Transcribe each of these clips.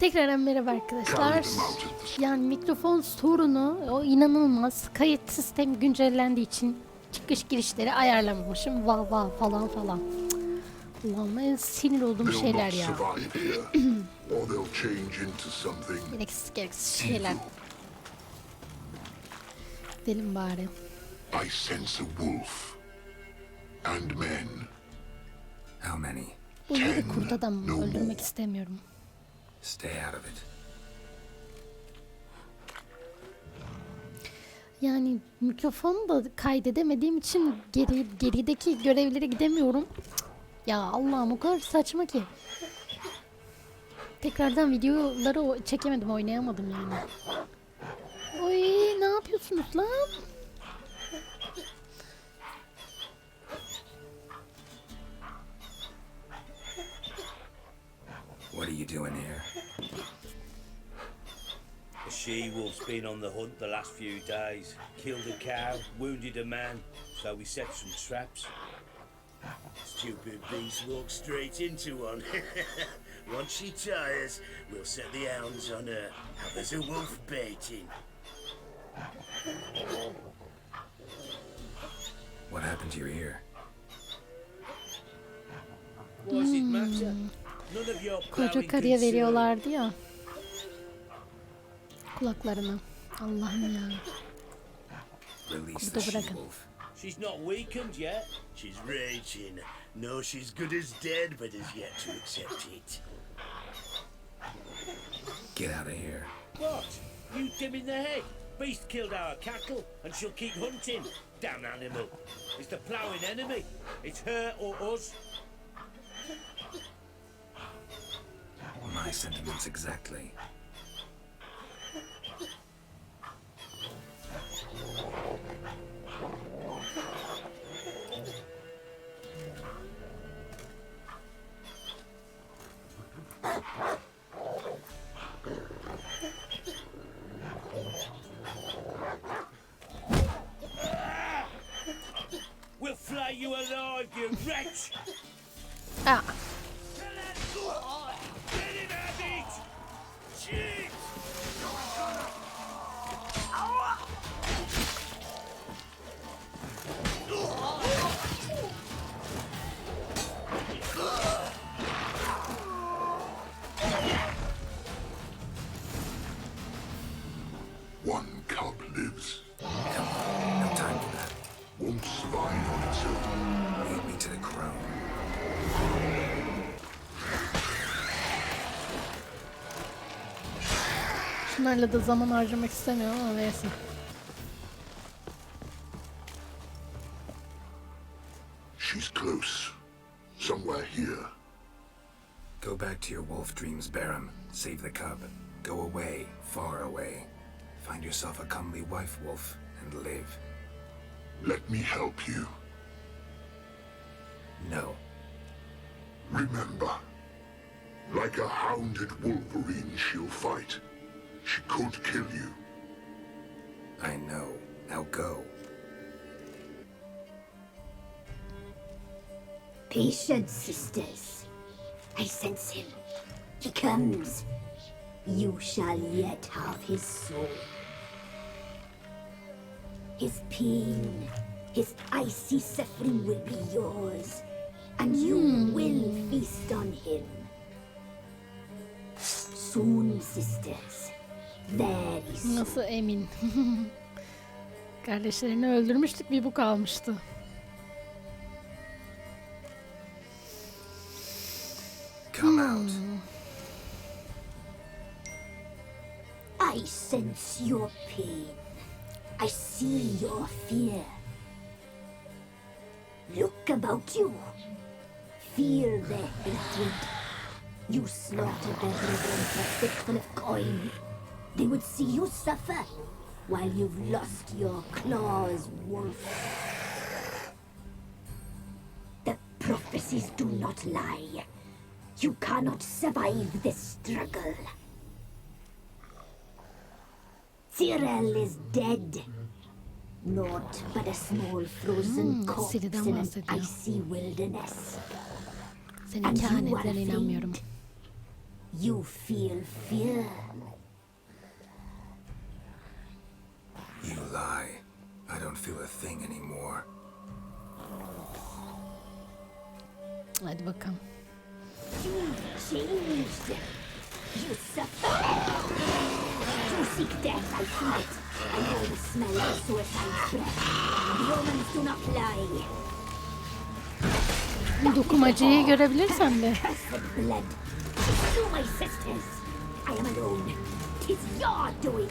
Tekrardan merhaba arkadaşlar. Yani mikrofon sorunu o inanılmaz. Kayıt sistemi güncellendiği için çıkış girişleri ayarlamamışım. Vah vah falan falan. Allah'ım en sinir olduğum şeyler ya. Gereksiz gereksiz şeyler. Gidelim bari. I sense a wolf and men. How many? Bu yedi kurt adamı öldürmek istemiyorum. Stay out of it. Yani mikrofonu da kaydedemediğim için geri, gerideki görevlere gidemiyorum. Ya Allah'ım o kadar saçma ki. Tekrardan videoları çekemedim, oynayamadım yani. Oy ne yapıyorsunuz lan? What are you doing here? The she-wolf's been on the hunt the last few days. Killed a cow, wounded a man, so we set some traps. Stupid beast walked straight into one. Once she tires, we'll set the hounds on her. Have us a wolf baiting. What happened to your ear? What does it matter? None of your Koca plowing veriyorlardı ya. Kulaklarını. Allah'ım ya. Release Burada bırakın. She's not weakened yet. She's raging. No, she's good as dead, but has yet to accept it. Get out of here. What? You dim in the head? Beast killed our cattle, and she'll keep hunting. Damn animal. It's the ploughing enemy. It's her or us. My sentiments exactly. Şunlarla da zaman harcamak istemiyorum ama neyse. She's close, somewhere here. Go back to your wolf dreams, Barum. Save the cub. Go away, far away. Find yourself a comely wife wolf and live. Let me help you. No. Remember, like a hounded wolverine, she'll fight. She could kill you. I know. Now go. Patience, sisters. I sense him. He comes. You shall yet have his soul. His pain, his icy suffering will be yours, and you hmm. will feast on him. Soon, sisters. Nasıl emin? Kardeşlerini öldürmüştük bir bu kalmıştı. Come out. I sense your pain. I see your fear. Look about you. Feel their hatred. You slaughtered their brethren for a fistful of coin. They would see you suffer while you've lost your claws, wolf. The prophecies do not lie. You cannot survive this struggle. Cyril is dead. Naught but a small frozen Hmm, corpse in an icy wilderness. And you are afraid. You feel fear. You lie. I don't feel a thing anymore. Hadi bakalım. Changed. You suffer. You seek death, I feel it. I know the smell of suicide's breath. The omens do not lie. Dokumacıyı görebilirsem de. Cursed blood. Slew my sisters. I am alone. Tis your doing.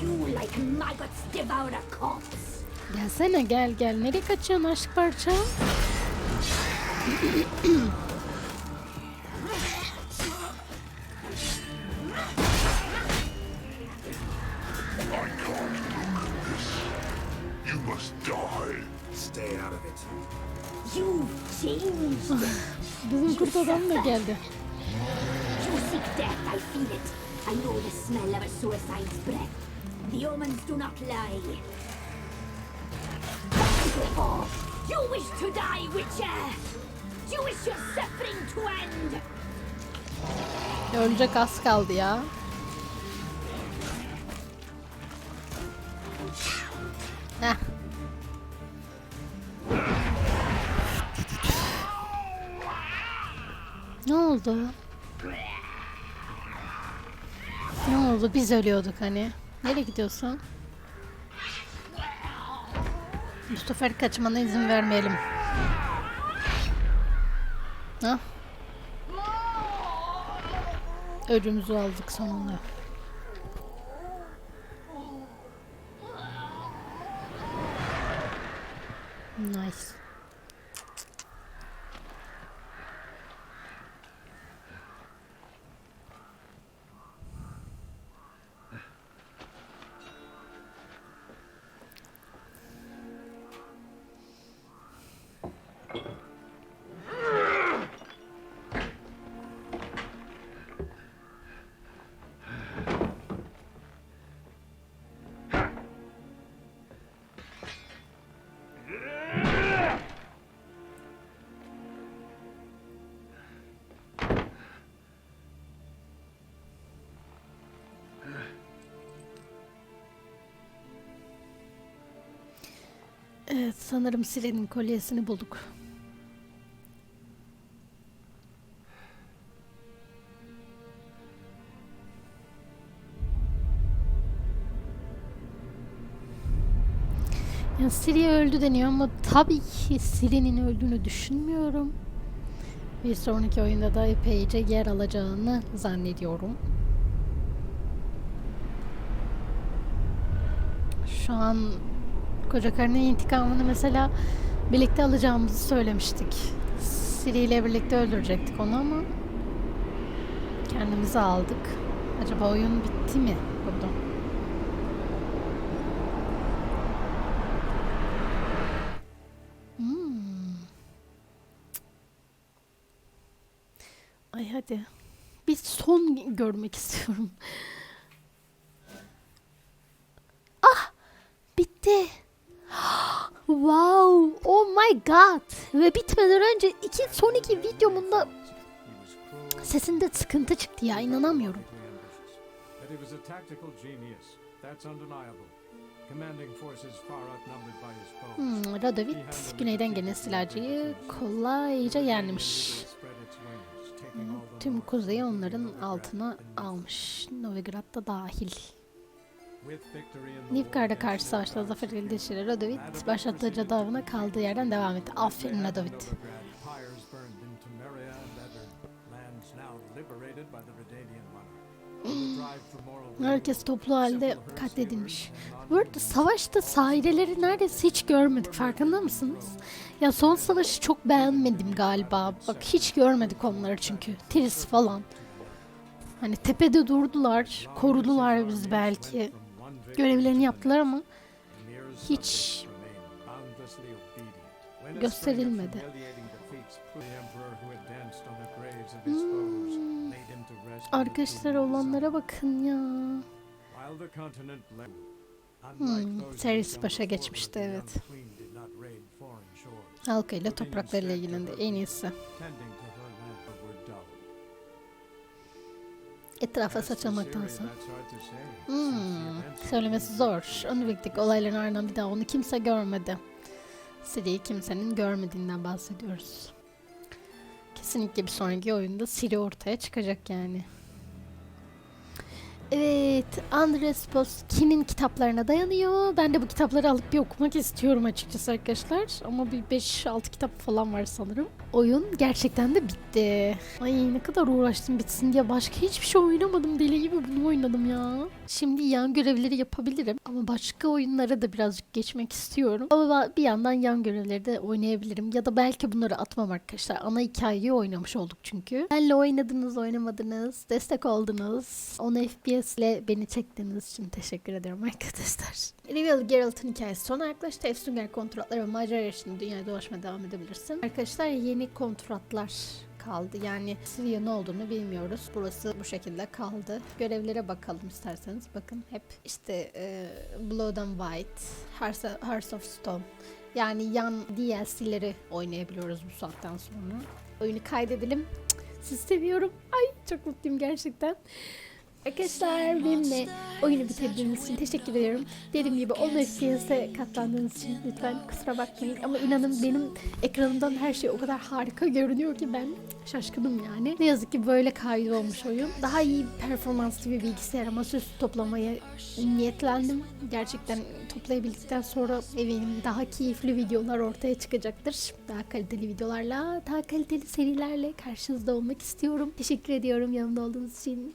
You like maggots devour a corpse. Gelsene gel gel. Nereye kaçıyorsun aşk parça? Bizim kurt adam da geldi. You seek death, I feel it. I know the smell of a suicide's breath. The omens do not lie. You wish to die, Witcher! You wish your suffering to end! Ölecek az kaldı ya. Heh. Ne oldu? Ne oldu? Biz ölüyorduk hani. Nereye gidiyorsun? Bu kaçmana izin vermeyelim. Ha? Öcümüzü aldık sonunda. Nice. Evet sanırım Siren'in kolyesini bulduk. Yani Siri öldü deniyor ama tabii ki Siri'nin öldüğünü düşünmüyorum. Bir sonraki oyunda da epeyce yer alacağını zannediyorum. Şu an koca karının intikamını mesela birlikte alacağımızı söylemiştik. Siri ile birlikte öldürecektik onu ama kendimizi aldık. Acaba oyun bitti mi burada? Hmm. Ay hadi. Bir son görmek istiyorum. Ah! Bitti. Wow! Oh my god! Ve bitmeden önce iki son iki videomunda sesinde sıkıntı çıktı ya inanamıyorum. Hmm, Radovit güneyden gelen silahcıyı kolayca yenmiş. Tüm kuzeyi onların altına almış. Novigrad da dahil. Nilfgaard'a karşı savaşta zafer elde edilen Radovit başlattığı cadı avına kaldığı yerden devam etti. Aferin moral Herkes toplu halde katledilmiş. Bu arada savaşta saireleri neredeyse hiç görmedik farkında mısınız? Ya son savaşı çok beğenmedim galiba. Bak hiç görmedik onları çünkü. Tiris falan. Hani tepede durdular, korudular bizi belki. Görevlerini yaptılar ama hiç gösterilmedi. the Arkadaşlar olanlara bakın ya. Hmm, come başa geçmişti, evet. Halkıyla topraklarıyla ilgilendi en iyisi. Since the Hmm, söylemesi zor. Önündeki olayların ardından bir daha onu kimse görmedi. Siri'yi kimsenin görmediğinden bahsediyoruz. Kesinlikle bir sonraki oyunda Siri ortaya çıkacak yani. Evet, Andres Boski'nin kitaplarına dayanıyor. Ben de bu kitapları alıp bir okumak istiyorum açıkçası arkadaşlar. Ama bir 5-6 kitap falan var sanırım. Oyun gerçekten de bitti. Ay ne kadar uğraştım bitsin diye başka hiçbir şey oynamadım. Deli gibi bunu oynadım ya. Şimdi yan görevleri yapabilirim. Ama başka oyunlara da birazcık geçmek istiyorum. Ama bir yandan yan görevleri de oynayabilirim. Ya da belki bunları atmam arkadaşlar. Ana hikayeyi oynamış olduk çünkü. Benle oynadınız, oynamadınız, destek oldunuz. 10 FPS ile beni çektiğiniz için teşekkür ederim arkadaşlar. Reveal Geralt'ın hikayesi sona yaklaştı. Efsunger kontratları ve macera yarışında dünyayı dolaşmaya devam edebilirsin. Arkadaşlar yeni kontratlar kaldı. Yani Syria ne olduğunu bilmiyoruz. Burası bu şekilde kaldı. Görevlere bakalım isterseniz. Bakın hep işte e, Blood and White, Hearts, of Stone. Yani yan DLC'leri oynayabiliyoruz bu saatten sonra. Oyunu kaydedelim. Sizi seviyorum. Ay çok mutluyum gerçekten. Arkadaşlar benimle oyunu bitirdiğiniz için teşekkür ediyorum. Dediğim gibi 10 FPS'e katlandığınız için lütfen kusura bakmayın. Ama inanın benim ekranımdan her şey o kadar harika görünüyor ki ben şaşkınım yani. Ne yazık ki böyle kaydolmuş oyun. Daha iyi performanslı bir bilgisayar masaüstü toplamaya niyetlendim. Gerçekten toplayabildikten sonra eminim daha keyifli videolar ortaya çıkacaktır. Daha kaliteli videolarla, daha kaliteli serilerle karşınızda olmak istiyorum. Teşekkür ediyorum yanımda olduğunuz için.